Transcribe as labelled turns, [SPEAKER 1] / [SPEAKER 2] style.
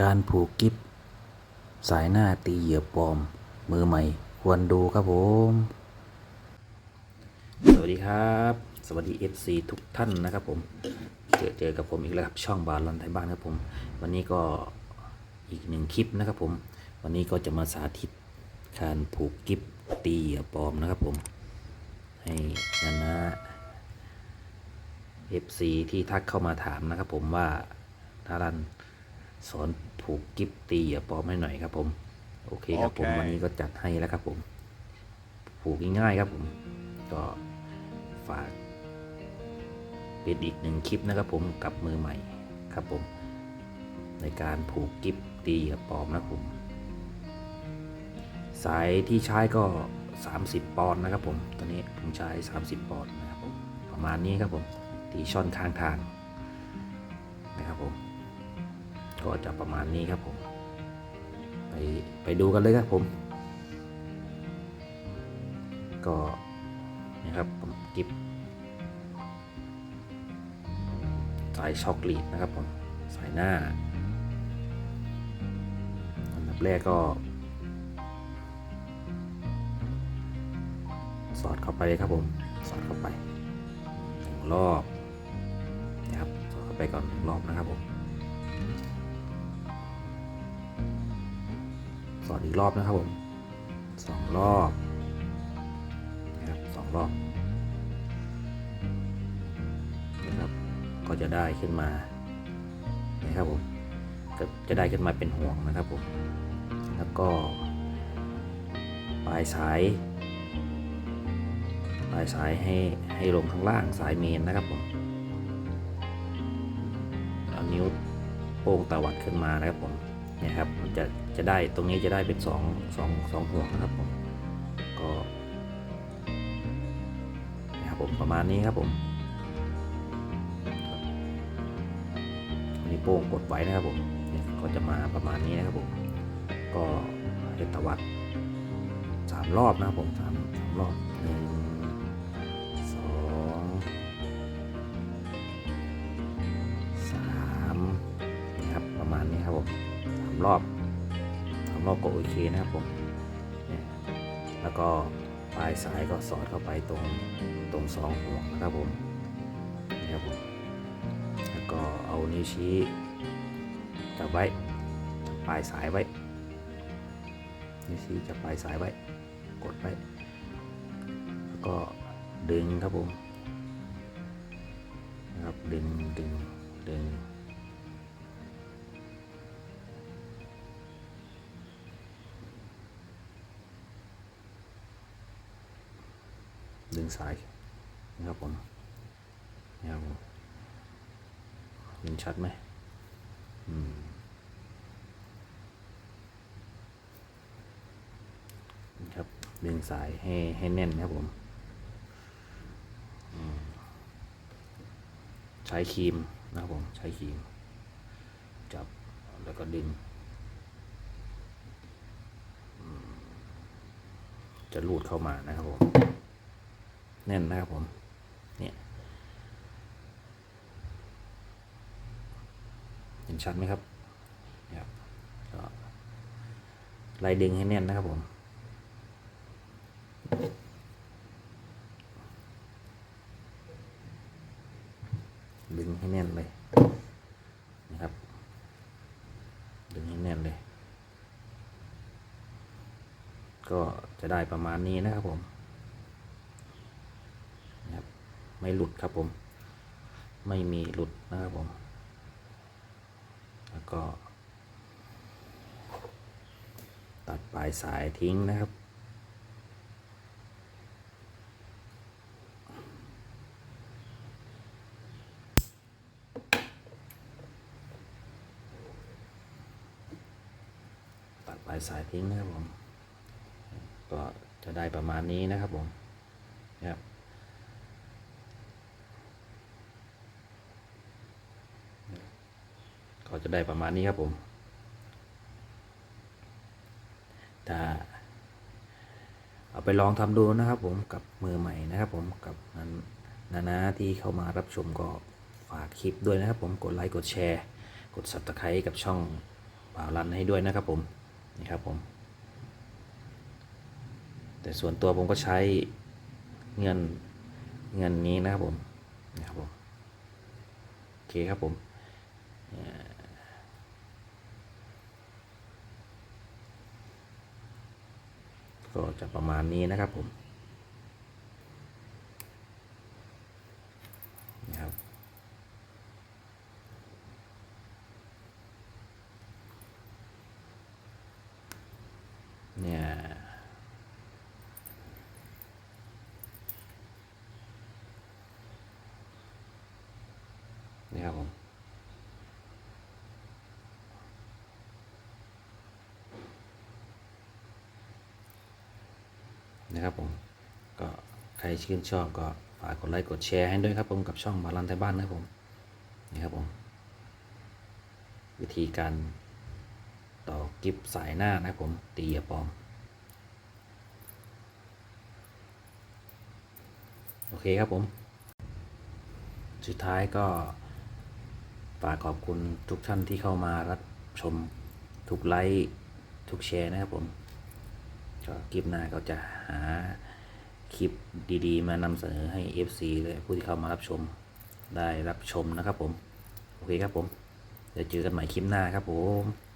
[SPEAKER 1] การผูกกิฟสายหน้าตีเหยื่อปลอม มือใหม่ ควรดูครับผม สวัสดีครับ สวัสดี FC ทุกท่านนะครับผม เจอเจอกับผมอีกแล้วครับช่องบาลอนไทยบ้านครับผม วันนี้ก็อีกหนึ่งคลิปนะครับผม วันนี้ก็จะมาสาธิตการผูกกิฟตีเหยื่อปลอมนะครับผม ให้นานา FC ที่ทักเข้ามาถามนะครับผมว่าทารัน สอนผูกกิฟตีเหยื่อปลอมให้หน่อยครับผม โอเคครับผม
[SPEAKER 2] โอเค
[SPEAKER 1] วันนี้ก็จัดให้แล้วครับผม ผูกง่ายๆครับผม ก็ฝากเป็นอีกหนึ่งคลิปนะครับผมกับมือใหม่ครับผม ในการผูกกิฟตีเหยื่อปลอมนะครับผมสายที่ใช้ก็ 30 ปอนด์นะครับผมตอนนี้ผมใช้ 30 ปอนด์นะครับผมประมาณนี้ครับผมตีช่อนข้างทางนะครับผม ก็จะประมาณนี้ครับผม ไปไปดูกันเลยครับผม ก็นะครับผมกิฟสายช็อกลีดนะครับผม สายหน้าอันดับแรกก็ สอดเข้าไปเลยครับผม สอดเข้าไปหนึ่งรอบนะครับ สอดเข้าไปก่อนหนึ่งรอบนะครับผม ดอีกรอบนะครับผมสองรอบนะครับสองรอบนะครับก็จะได้ขึ้นมานะครับผมก็จะได้ขึ้นมาเป็นห่วงนะครับผมแล้วก็ปลายสายปลายสายให้ให้ลงข้างล่างสายเมนนะครับผมเอานิ้วโป้งตวัดขึ้นมานะครับผม นี่ยครับมันจะจะได้ตรงนี้จะได้เป็นสองสองสองห่วงนะครับผมก็นะครับผมประมาณนี้ครับผมนี้โป้งกดไว้นะครับผมเนี่ยก็จะมาประมาณนี้นะครับผม ก็ให้ตวัดสามรอบนะครับผมสามสามรอบหนึ่งสองสามนะครับประมาณนี้ครับผม รอบสามรอบก็โอเคนะครับผมเนี่ยแล้วก็ปลายสายก็สอดเข้าไปตรงตรงสองห่วงนะครับผมนี่ครับผมแล้วก็เอานิ้วชี้จับไว้ปลายสายไว้นิ้วชี้จับปลายสายไว้ กดไว้แล้วก็ดึงครับผมนะครับดึงดึงดึง ดึงสายนะครับผมนะครับผมเห็นชัดไหมอืมครับดึงสายให้ให้แน่นนะครับผมใช้ครีมนะครับผมใช้ครีม จับแล้วก็ดึงจะลูดเข้ามานะครับผม แน่นนะครับผมเนี่ยเห็นชัดไหมครับครับก็ไล่ดึงให้แน่นนะครับผมดึงให้แน่นเลยนะครับ ดึงให้แน่นเลย ก็จะได้ประมาณนี้นะครับผมนะครับ ไม่หลุดครับผม ไม่มีหลุดนะครับผม แล้วก็ ตัดปลายสายทิ้งนะครับตัดปลายสายทิ้งนะครับผม ก็จะได้ประมาณนี้นะครับผมนะครับ ก็จะได้ประมาณนี้ครับผมถ้าเอาไปลองทำดูนะครับผมกับมือใหม่นะครับผมกับนั้นนานาที่เข้ามารับชมก็ฝากคลิปด้วยนะครับผมกดไลค์กดแชร์ กด subscribe กับช่องบบ่าวรันให้ด้วยนะครับผมนี่ครับผม แต่ส่วนตัวผมก็ใช้เงินเงินนี้นะครับผมนะครับผมโอเคครับผมเอ่อ ก็จะประมาณนี้นะครับผมนะครับเนี่ย นี่ครับผม นะครับผมก็ใครชื่นชอบก็ฝากกดไลค์กดแชร์ให้ด้วยครับผมกับช่องบาลันไทยบ้านนะครับผมนี่ครับผมวิธีการต่อกิฟสายหน้านะครับผมตีเหยาปอมโอเคครับผม สุดท้ายก็ฝากขอบคุณทุกท่านที่เข้ามารับชมทุกไลค์ทุกแชร์นะครับผม ก็คลิปหน้าก็จะหาคลิปดีๆ มานำเสนอให้ FC และผู้ที่เข้ามารับชมได้รับชมนะครับผม โอเคครับผม เดี๋ยวเจอกันใหม่คลิปหน้าครับผม